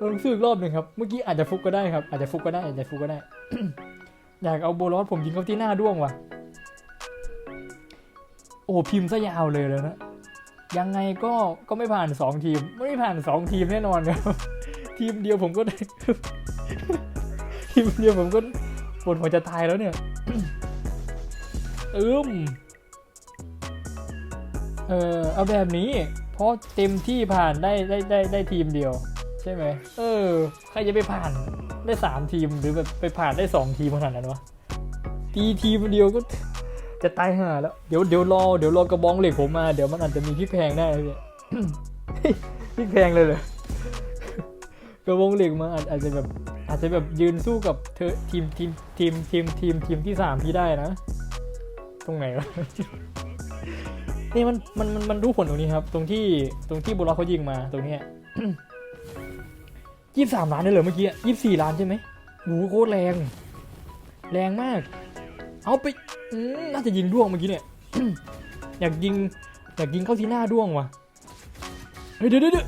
ลองซื้ออีกรอบหนึ่งครับ เมื่อกี้อาจจะฟุกก็ได้ครับ อาจจะฟุกก็ได้ อาจจะฟุกก็ได้ อยากเอาโบลอสผมยิงเข้าที่หน้าด้วงว่ะ โอ้พิมพ์ซะยาวเลยเลยนะ ยังไงก็ ก็ไม่ผ่านสองทีม ไม่ผ่านสองทีมแน่นอนครับ ทีมเดียวผมก็ได้ทีมเดียวผมก็ปวดหัวจะตายแล้วเนี่ยอืมเออเอาแบบนี้ เพราะเต็มที่ผ่านได้ได้ได้ได้ทีมเดียว ใช่ไหมเออ ใครจะไปผ่านได้สามทีมหรือแบบไปผ่านได้สองทีมขนาดนั้นวะตีทีมเดียวก็จะตายห่าแล้ว เดี๋ยวเดี๋ยวรอเดี๋ยวรอกระบองเหล็กผมมา เดี๋ยวมันอาจจะมีพริกแพงได้นะพี่พริกแพงเลยเลยกระบองเหล็กมาอาจอาจจะแบบอาจจะแบบยืนสู้กับเธอทีมทีมทีมทีมทีมทีมที่สามพี่ได้นะ ตรงไหนวะนี่มันมันมันมันรู้ผลตรงนี้ครับ ตรงที่ตรงที่บุรอเขายิงมาตรงเนี้ย ยี่สามล้านได้เลยเมื่อกี้ยี่สี่ล้านใช่ไหมโอ้โหโคตรแรง แรงมาก เอาไปน่าจะยิงด้วงเมื่อกี้เนี่ย อยากยิง อยากยิงเข้าที่หน้าด้วงว่ะ เฮ้ยเดี๋ยวเดี๋ยวเดี๋ยว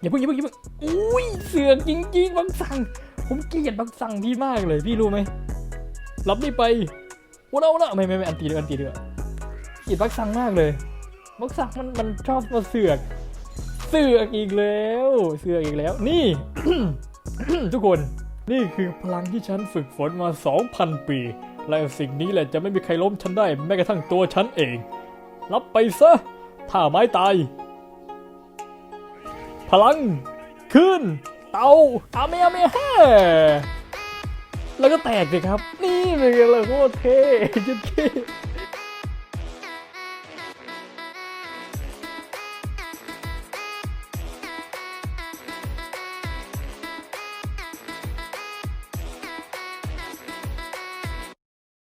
อย่าเพิ่งอย่าเพิ่งอย่าเพิ่งอุ้ยเสือกจริงๆบังสั่ง ผมเกลียดบังสั่งพี่มากเลยพี่รู้ไหมรับนี่ไปว้าวว้าวไม่ไม่ไม่อันตีเดืออันตีเดือเกลียดบังสั่งมากเลยบังสั่งมันมันชอบมาเสือก เสือกอีกแล้ว เสือกอีกแล้ว นี่ ทุกคน นี่คือพลังที่ฉันฝึกฝนมา 2,000 ปี และสิ่งนี้แหละจะไม่มีใครล้มฉันได้แม้กระทั่งตัวฉันเอง รับไปซะ ถ้าไม้ตาย พลัง ขึ้น เตาอาเมอาเมฮ่าแล้วก็แตกเลยครับ นี่เป็นไงล่ะโคตรเท่จุดเท่